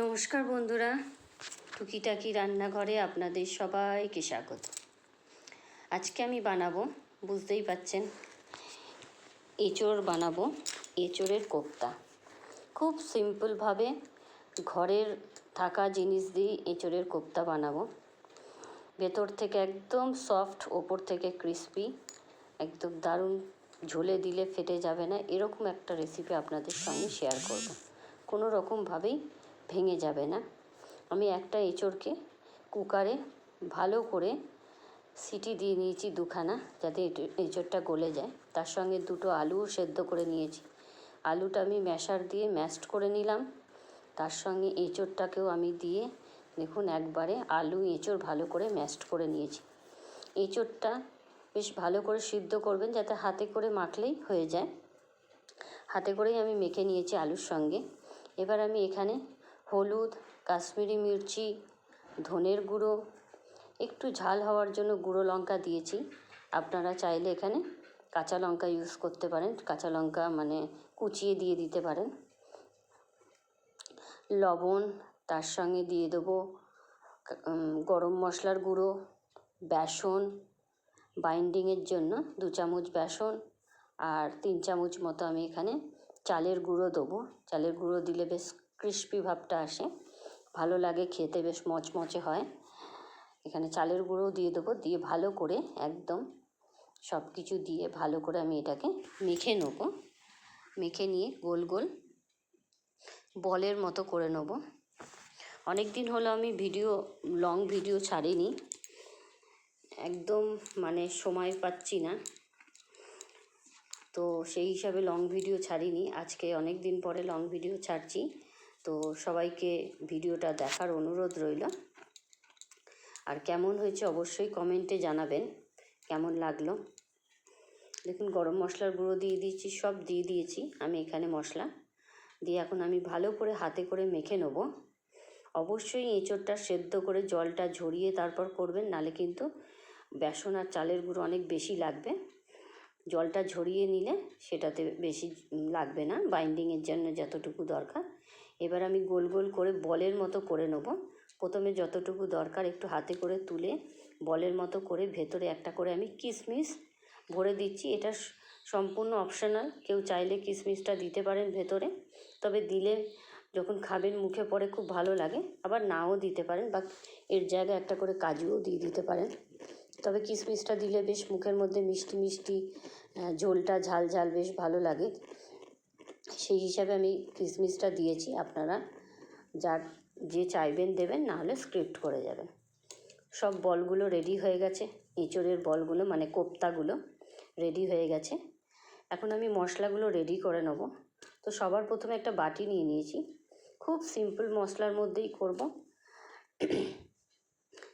নমস্কার বন্ধুরা, টুকিটাকি রান্নাঘরে আপনাদের সবাইকে স্বাগত। আজকে আমি বানাবো, বুঝতেই পাচ্ছেন, এঁচোড় বানাবো, এঁচোড়ের কোপ্তা। খুব সিম্পলভাবে ঘরের থাকা জিনিস দিয়ে এঁচোড়ের কোপ্তা বানাবো। ভেতর থেকে একদম সফট, ওপর থেকে ক্রিস্পি, একদম দারুণ ঝোলে দিলে ফেটে যাবে না, এরকম একটা রেসিপি আপনাদের সঙ্গে শেয়ার করব। কোনো রকমভাবেই ভেঙে যাবে না। আমি একটা এঁচোড়কে কুকারে ভালো করে সিটি দিয়ে নিয়েছি দুখানা যাতে এঁচোড়টা গলে যায়। তার সঙ্গে দুটো আলুও সেদ্ধ করে নিয়েছি। আলুটা আমি ম্যাশার দিয়ে ম্যাশড করে নিলাম। তার সঙ্গে এঁচোড়টাকেও আমি দিয়ে দেখুন একবারে আলু, এঁচোড় ভালো করে ম্যাশড করে নিয়েছি। এঁচোড়টা বেশ ভালো করে সিদ্ধ করবেন যাতে হাতে করে মাখলেই হয়ে যায়। হাতে করেই আমি মেখে নিয়েছি আলুর সঙ্গে। এবার আমি এখানে হলুদ, কাশ্মীরি মির্চি, ধনের গুঁড়ো। একটু ঝাল হওয়ার জন্য গুঁড়ো লঙ্কা দিয়েছি। আপনারা চাইলে এখানে কাঁচা লঙ্কা ইউজ করতে পারেন। কাঁচা লঙ্কা মানে কুচিয়ে দিয়ে দিতে পারেন। লবণ, তার সঙ্গে দিয়ে দেবো গরম মশলার গুঁড়ো, বেসন বাইন্ডিংয়ের জন্য দু চামচ বেসন আর তিন চামচ মতো আমি এখানে চালের গুঁড়ো দেবো। চালের গুঁড়ো দিলে বেশ ক্রিস্পি ভাবটা আসে। ভালো লাগে, খেতে বেশ মচমচে হয়। এখানে চালের গুঁড়ো দিয়ে দেবো, দিয়ে ভালো করে একদম সব কিছু দিয়ে ভালো করে আমি এটাকে মেখে নেব। মেখে নিয়ে গোল গোল বলের মতো করে নেব। অনেক দিন হলো আমি ভিডিও, লং ভিডিও ছাড়িনি। একদম মানে সময় পাচ্ছি না। তো সেই হিসাবে লং ভিডিও ছাড়িনি। আজকে অনেক দিন পরে লং ভিডিও ছাড়ছি। তো সবাইকে ভিডিওটা দেখার অনুরোধ রইল। আর কেমন হয়েছে অবশ্যই কমেন্টে জানাবেন, কেমন লাগল? দেখুন, গরম মশলার গুঁড়ো দিয়ে দিয়েছি, সব দিয়ে দিয়েছি আমি এখানে মশলা। দিয়ে এখন আমি ভালো করে হাতে করে মেখে নেব। অবশ্যই এঁচোড়টা সেদ্ধ করে জলটা ঝরিয়ে তারপর করবেন, নালে কিন্তু বেসন আর চালের গুঁড়ো অনেক বেশি লাগবে। জলটা ঝরিয়ে নিলে সেটাতে বেশি লাগবে না, বাইন্ডিংয়ের জন্য যতটুকু দরকার। এবার আমি গোল গোল করে বলের মতো করে নেব। প্রথমে যতটুকু দরকার একটু হাতে করে তুলে বলের মতো করে ভেতরে একটা করে আমি কিশমিশ ভরে দিচ্ছি। এটা সম্পূর্ণ অপশনাল কেউ চাইলে কিশমিশটা দিতে পারেন ভেতরে। তবে দিলে যখন খাবেন মুখে পড়ে খুব ভালো লাগে। আবার নাও দিতে পারেন বা এর জায়গায় একটা করে কাজুও দিয়ে দিতে পারেন। তবে কিশমিশটা দিলে বেশ মুখের মধ্যে মিষ্টি মিষ্টি ঝোলটা ঝাল ঝাল বেশ ভালো লাগে। সেই হিসাবে আমি কিশমিশটা দিয়েছি আপনারা। যার যে চাইবেন দেবেন না হলে স্ক্রিপ্ট করে যাবেন। সব বলগুলো রেডি হয়ে গেছে। এঁচড়ের বলগুলো মানে কোপ্তাগুলো রেডি হয়ে গেছে। এখন আমি মশলাগুলো রেডি করে নেব। তো সবার প্রথমে একটা বাটি নিয়ে নিয়েছি। খুব সিম্পল মশলার মধ্যেই করব।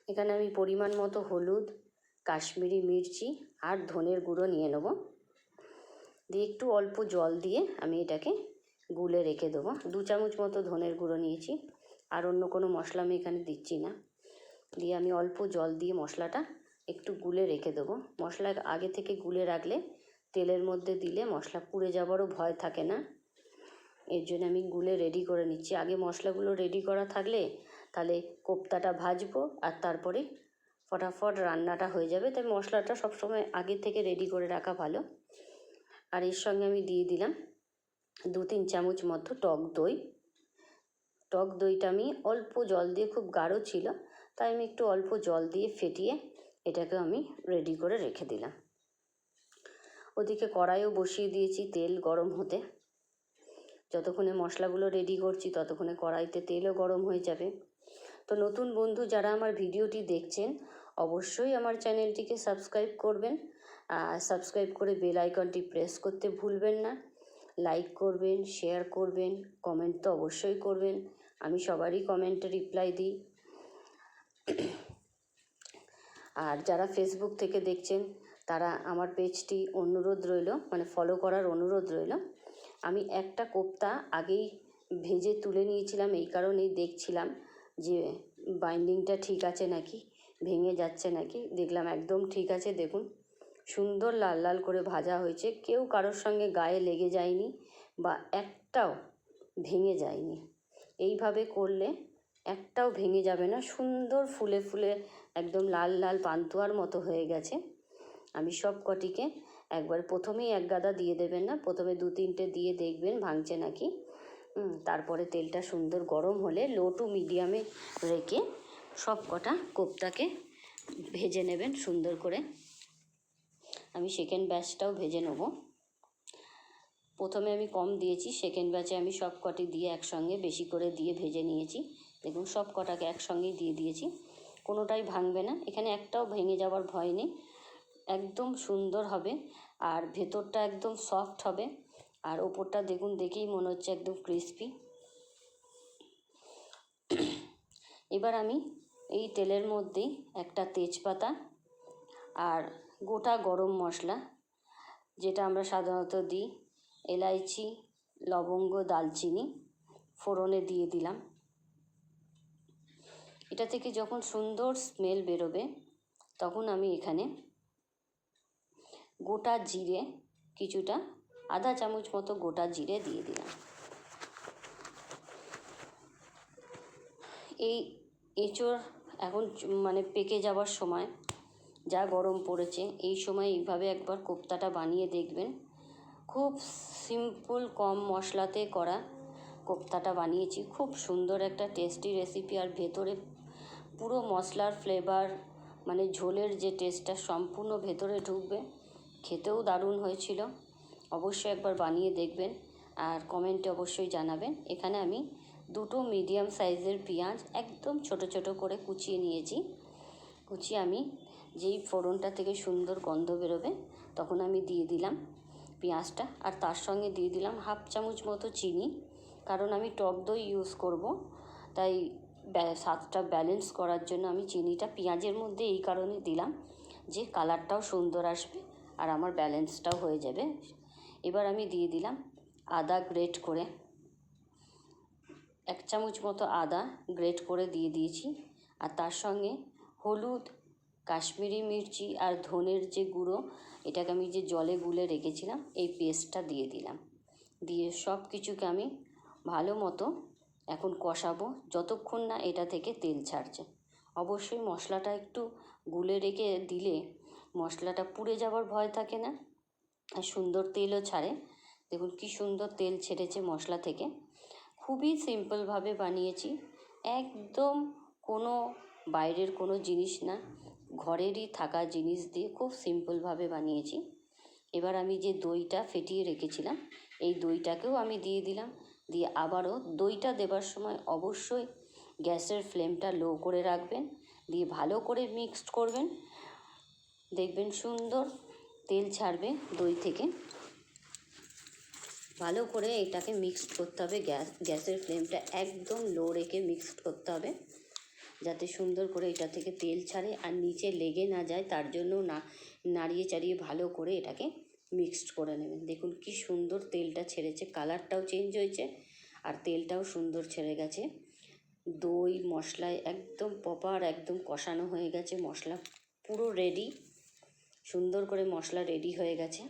এখানে আমি পরিমাণ মতো হলুদ, কাশ্মীরি মির্চি আর ধনের গুঁড়ো নিয়ে নেব। দিয়ে একটু অল্প জল দিয়ে আমি এটাকে গুলে রেখে দেবো। দু চামচ মতো ধনের গুঁড়ো নিয়েছি, আর অন্য কোনো মশলা আমি এখানে দিচ্ছি না। দিয়ে আমি অল্প জল দিয়ে মশলাটা একটু গুলে রেখে দেবো। মশলা আগে থেকে গুলে রাখলে, তেলের মধ্যে দিলে মশলা পুড়ে যাবারও ভয় থাকে না। এর জন্য আমি গুলে রেডি করে নিচ্ছি। আগে মশলাগুলো রেডি করা থাকলে, তাহলে কোপ্তাটা ভাজবো আর তারপরে ফটাফট রান্নাটা হয়ে যাবে। তাই মশলাটা সবসময় আগে থেকে রেডি করে রাখা ভালো। আর এর সঙ্গে আমি দিয়ে দিলাম দু তিন চামচ মতো টক দই। টক দইটা আমি অল্প জল দিয়ে খুব গাঢ় ছিল, তাই আমি একটু অল্প জল দিয়ে ফেটিয়ে এটাকে আমি রেডি করে রেখে দিলাম। ওদিকে কড়াইও বসিয়ে দিয়েছি তেল গরম হতে। যতক্ষণে মশলাগুলো রেডি করছি ততক্ষণে কড়াইতে তেলও গরম হয়ে যাবে। তো নতুন বন্ধু যারা আমার ভিডিওটি দেখছেন, অবশ্যই আমার চ্যানেলটিকে সাবস্ক্রাইব করবেন। সাবস্ক্রাইব করে বেল আইকনটি প্রেস করতে ভুলবেন না। লাইক করবেন শেয়ার করবেন কমেন্ট তো অবশ্যই করবেন। আমি সবারই কমেন্টে রিপ্লাই দিই। আর যারা ফেসবুক থেকে দেখছেন, তারা আমার পেজটি অনুরোধ রইল মানে ফলো করার অনুরোধ রইল। আমি একটা কোপ্তা আগেই ভেজে তুলে নিয়েছিলাম, এই কারণেই দেখছিলাম যে বাইন্ডিংটা ঠিক আছে নাকি, ভেঙে যাচ্ছে নাকি, দেখলাম একদম ঠিক আছে, দেখুন। সুন্দর লাল লাল করে ভাজা হয়েছে। কেউ কারোর সঙ্গে গায়ে লেগে যায়নি বা একটাও ভেঙে যায়নি। এইভাবে করলে একটাও ভেঙে যাবে না। সুন্দর ফুলে ফুলে একদম লাল লাল পান্তুয়ার মতো হয়ে গেছে। আমি সব কটিকে একবার প্রথমেই এক গাদা দিয়ে দেবেন না। প্রথমে দু তিনটে দিয়ে দেখবেন ভাঙছে নাকি। তারপরে তেলটা সুন্দর গরম হলে লো টু মিডিয়ামে রেখে সব কটা কোপ্তাকে ভেজে নেবেন সুন্দর করে। আমি সেকেন্ড ব্যাচটাও ভেজে নেব। প্রথমে আমি কম দিয়েছি সেকেন্ড ব্যাচে আমি সব কটি দিয়ে একসঙ্গে বেশি করে দিয়ে ভেজে নিয়েছি। দেখুন, সব কটাকে একসঙ্গেই দিয়ে দিয়েছি। কোনোটাই ভাঙবে না। এখানে একটাও ভেঙে যাওয়ার ভয় নেই। একদম সুন্দর হবে আর ভেতরটা একদম সফট হবে। আর ওপরটা দেখুন, দেখেই মনে হচ্ছে একদম ক্রিস্পি এবার আমি এই তেলের মধ্যেই একটা তেজপাতা আর গোটা গরম মশলা, যেটা আমরা সাধারণত দিই, এলাইচি, লবঙ্গ, দালচিনি, ফোড়নে দিয়ে দিলাম। এটা থেকে যখন সুন্দর স্মেল বেরোবে, তখন আমি এখানে গোটা জিরে, কিছুটা আধা চামচ মতো গোটা জিরে দিয়ে দিলাম। এই এঁচোড় এখন মানে পেকে যাওয়ার সময় যা গরম পড়েছে, এই সময় এইভাবে একবার কোপ্তাটা বানিয়ে দেখবেন। খুব সিম্পল কম মশলাতে করা কোপ্তাটা বানিয়েছি। খুব সুন্দর একটা টেস্টি রেসিপি আর ভেতরে পুরো মশলার ফ্লেভার মানে ঝোলের যে টেস্টটা সম্পূর্ণ ভেতরে ঢুকবে। খেতেও দারুণ হয়েছিল। অবশ্যই একবার বানিয়ে দেখবেন আর কমেন্টে অবশ্যই জানাবেন। এখানে আমি দুটো মিডিয়াম সাইজের পেঁয়াজ একদম ছোট ছোট করে কুচিয়ে নিয়েছি। কুচিয়ে আমি যেই ফোড়নটা থেকে সুন্দর গন্ধ বেরোবে, তখন আমি দিয়ে দিলাম পেঁয়াজটা। আর তার সঙ্গে দিয়ে দিলাম হাফ চামচ মতো চিনি, কারণ আমি টক দই ইউজ করব। তাই স্বাদটা ব্যালেন্স করার জন্য আমি চিনিটা পেঁয়াজের মধ্যে এই কারণে দিলাম যে কালারটাও সুন্দর আসবে আর আমার ব্যালেন্সটাও হয়ে যাবে। এবার আমি দিয়ে দিলাম আদা গ্রেট করে। এক চামচ মতো আদা গ্রেট করে দিয়ে দিয়েছি। আর তার সঙ্গে হলুদ কাশ্মীরি মির্চি আর ধনের যে গুঁড়ো, এটাকে আমি যে জলে গুলে রেখেছিলাম, এই পেস্টটা দিয়ে দিলাম। দিয়ে সব কিছুকে আমি ভালো মতো এখন কষাবো যতক্ষণ না এটা থেকে তেল ছাড়ছে। অবশ্যই মশলাটা একটু গুলে রেখে দিলে মশলাটা পুড়ে যাওয়ার ভয় থাকে না, আর সুন্দর তেলও ছাড়ে। দেখুন কি সুন্দর তেল ছেড়েছে মশলা থেকে। খুবই সিম্পলভাবে বানিয়েছি। একদম কোনো বাইরের কোনো জিনিস না। ঘরেরই থাকা জিনিস দিয়ে খুব সিম্পলভাবে বানিয়েছি। এবার আমি যে দইটা ফেটিয়ে রেখেছিলাম, এই দইটাকেও আমি দিয়ে দিলাম। দিয়ে আবারও দইটা দেবার সময় অবশ্যই গ্যাসের ফ্লেমটা লো করে রাখবেন। দিয়ে ভালো করে মিক্সড করবেন। দেখবেন সুন্দর তেল ছাড়বে দই থেকে। ভালো করে এটাকে মিক্সড করতে হবে গ্যাস, গ্যাসের ফ্লেমটা একদম লো রেখে মিক্সড করতে হবে। যাতে সুন্দর করে এটা থেকে তেল ছাড়ে আর নিচে লেগে না যায়, তার জন্য না, নাড়িয়ে চাড়িয়ে ভালো করে এটাকে মিক্সড করে নেবেন। দেখুন কি সুন্দর তেলটা ছেড়েছে কালারটাও চেঞ্জ হয়েছে আর তেলটাও সুন্দর ছেড়ে গেছে। দই মশলায় একদম প্রপার একদম কষানো হয়ে গেছে, মশলা পুরো রেডি সুন্দর করে মশলা রেডি হয়ে গেছে।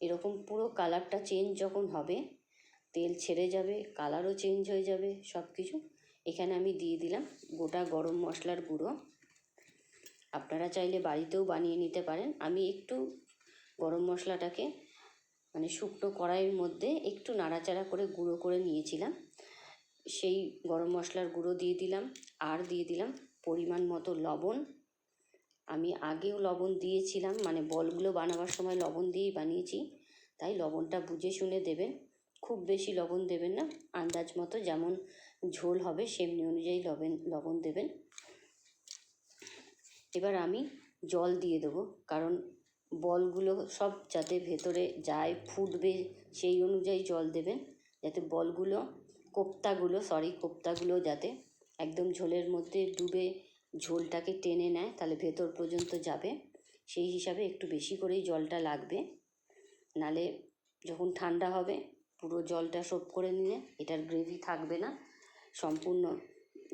এরকম পুরো কালারটা চেঞ্জ যখন হবে, তেল ছেড়ে যাবে কালারও চেঞ্জ হয়ে যাবে সব কিছু এখানে আমি দিয়ে দিলাম গোটা গরম মশলার গুঁড়ো। আপনারা চাইলে বাড়িতেও বানিয়ে নিতে পারেন। আমি একটু গরম মশলাটাকে মানে শুকনো কড়াইয়ের মধ্যে একটু নাড়াচাড়া করে গুঁড়ো করে নিয়েছিলাম। সেই গরম মশলার গুঁড়ো দিয়ে দিলাম, আর দিয়ে দিলাম পরিমাণ মতো লবণ। আমি আগেও লবণ দিয়েছিলাম মানে বলগুলো বানাবার সময় লবণ দিয়েই বানিয়েছি, তাই লবণটা বুঝে শুনে দেবেন। খুব বেশি লবণ দেবেন না, আন্দাজ মতো যেমন ঝোল হবে, সেমনি অনুযায়ী লবণ লবণ দেবেন। এবার আমি জল দিয়ে দেবো, কারণ বলগুলো সব যাতে ভেতরে যায়, ফুটবে, সেই অনুযায়ী জল দেবেন, যাতে বলগুলো, কোপ্তাগুলো সরি কোপ্তাগুলো যাতে একদম ঝোলের মধ্যে ডুবে ঝোলটাকে টেনে নেয়, তাহলে ভেতর পর্যন্ত যাবে। সেই হিসাবে একটু বেশি করেই জলটা লাগবে। নালে যখন ঠান্ডা হবে, পুরো জলটা সোপ করে নিলে, এটার গ্রেভি থাকবে না। সম্পূর্ণ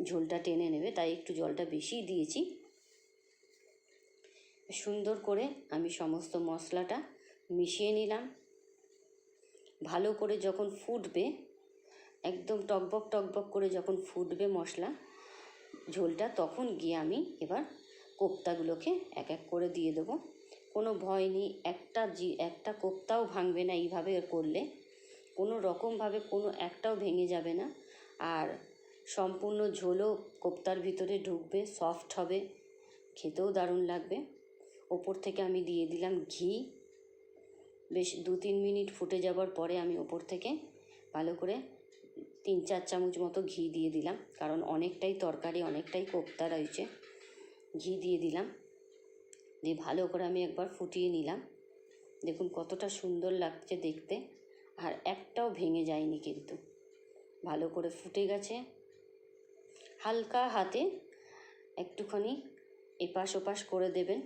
ঝোলটা টেনে নেবে, তাই একটু জলটা বেশিই দিয়েছি। সুন্দর করে আমি সমস্ত মশলাটা মিশিয়ে নিলাম। ভালো করে যখন ফুটবে, একদম টকবক টকবক করে যখন ফুটবে মশলা, ঝোলটা, তখন গিয়ে আমি এবার কোপ্তাগুলোকে এক এক করে দিয়ে দেবো। কোনো ভয় নেই, একটা জি, একটা কোপ্তাও ভাঙবে না এইভাবে করলে। কোনো রকমভাবে কোনো একটাও ভেঙে যাবে না। আর সম্পূর্ণ ঝোলও কোপ্তার ভিতরে ঢুকবে সফট হবে। খেতেও দারুণ লাগবে। ওপর থেকে আমি দিয়ে দিলাম ঘি। বেশ দু তিন মিনিট ফুটে যাবার পরে আমি ওপর থেকে ভালো করে তিন চার চামচ মতো ঘি দিয়ে দিলাম, কারণ অনেকটাই তরকারি, অনেকটাই কোপ্তা রয়েছে। ঘি দিয়ে দিলাম। দিয়ে ভালো করে আমি একবার ফুটিয়ে নিলাম। দেখুন কতটা সুন্দর লাগছে দেখতে। আর একটাও ভেঙে যায়নি কিন্তু। ভালো করে ফুটে গেছে। হালকা হাতে একটুখানি এপাশ ওপাশ করে দেবেন।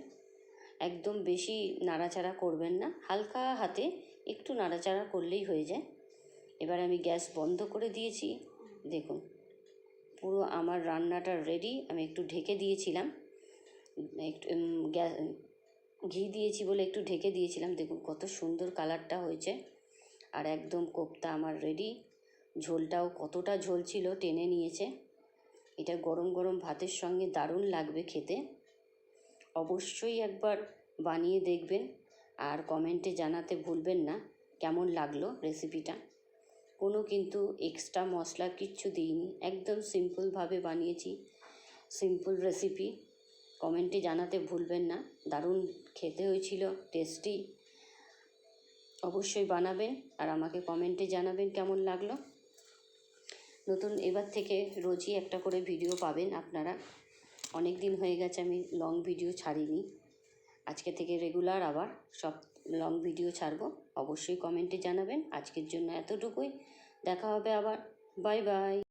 একদম বেশি নাড়াচাড়া করবেন না। হালকা হাতে একটু নাড়াচাড়া করলেই হয়ে যায়। এবার আমি গ্যাস বন্ধ করে দিয়েছি। দেখুন, পুরো আমার রান্নাটা রেডি আমি একটু ঢেকে দিয়েছিলাম। একটু গ্যাস ঘি দিয়েছি বলে একটু ঢেকে দিয়েছিলাম। দেখুন কত সুন্দর কালারটা হয়েছে। আর একদম কোপ্তা আমার রেডি ঝোলটাও কতটা ঝোল ছিল টেনে নিয়েছে। এটা গরম গরম ভাতের সঙ্গে দারুণ লাগবে খেতে। অবশ্যই একবার বানিয়ে দেখবেন আর কমেন্টে জানাতে ভুলবেন না কেমন লাগল রেসিপিটা কোনো কিন্তু এক্সট্রা মশলা কিচ্ছু দিইনি, একদম সিম্পলভাবে বানিয়েছি সিম্পল রেসিপি কমেন্টে জানাতে ভুলবেন না, দারুণ খেতে হয়েছিল টেস্টি অবশ্যই বানাবেন আর আমাকে কমেন্টে জানাবেন কেমন লাগল। নতুন এবার থেকে রোজই একটা করে ভিডিও পাবেন আপনারা। অনেক দিন হয়ে গেছে আমি লং ভিডিও ছাড়িনি। আজকে থেকে রেগুলার আবার সব লং ভিডিও ছাড়বো। অবশ্যই কমেন্টে জানাবেন। আজকের জন্য এতটুকুই। দেখা হবে আবার। Bye bye